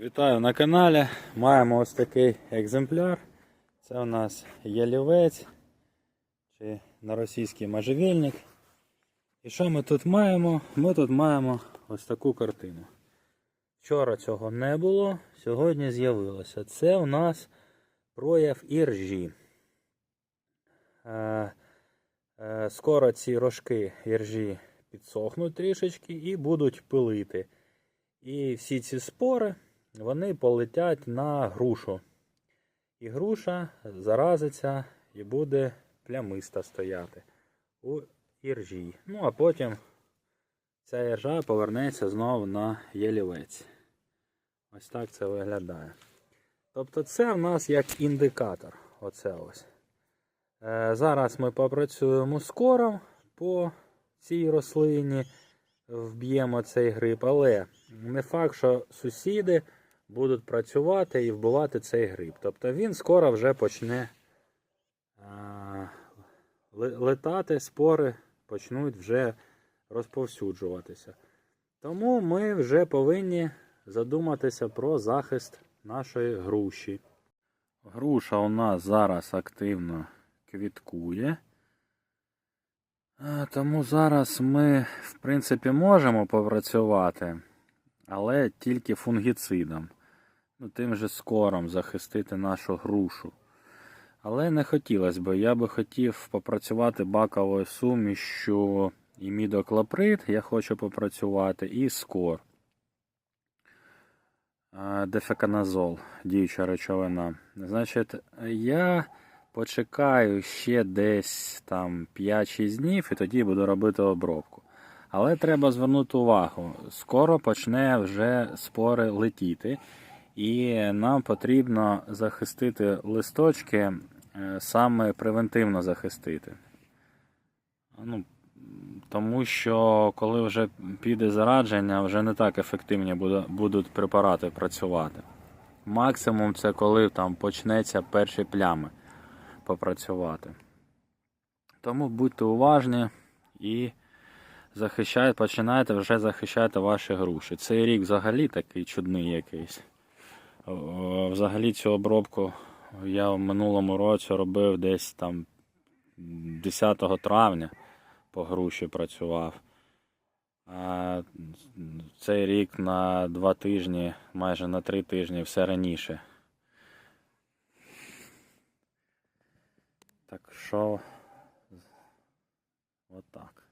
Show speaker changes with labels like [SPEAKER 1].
[SPEAKER 1] Вітаю на каналі. Маємо ось такий екземпляр. Це у нас ялівець чи на російський можжевельник. І що ми тут маємо? Ми тут маємо ось таку картину. Вчора цього не було, сьогодні з'явилося. Це у нас прояв іржі. Е, е, Скоро ці рожки іржі підсохнуть трішечки і будуть пилити. І всі ці спори вони полетять на грушу. І груша заразиться і буде плямиста стояти у іржі. Ну, а потім ця іржа повернеться знову на ялівець. Ось так це виглядає. Тобто це в нас як індикатор. Оце ось. Е, зараз ми попрацюємо з по цій рослині, вб'ємо цей гриб, але не факт, що сусіди будуть працювати і вбивати цей гриб. Тобто він скоро вже почне летати, спори почнуть вже розповсюджуватися. Тому ми вже повинні задуматися про захист нашої груші. Груша у нас зараз активно квіткує. Тому зараз ми, в принципі, можемо попрацювати, але тільки фунгіцидом. Ну, тим же скором захистити нашу грушу. Але не хотілося б. Я би хотів попрацювати баковою сумішю і мідоклоприд, я хочу попрацювати, і скор. Дефеканазол, діюча речовина. Значить, я почекаю ще десь там 5-6 днів і тоді буду робити обробку. Але треба звернути увагу, скоро почне вже спори летіти, і нам потрібно захистити листочки, е, саме превентивно захистити. Ну, тому що коли вже піде зарадження, вже не так ефективні будуть препарати працювати. Максимум це коли там почнеться перші плями попрацювати. Тому будьте уважні і захищайте, починайте вже захищати ваші груші. Цей рік взагалі такий чудний якийсь. Взагалі цю обробку я в минулому році робив десь там 10 травня по груші працював. А цей рік на два тижні, майже на три тижні, все раніше. Так що, отак.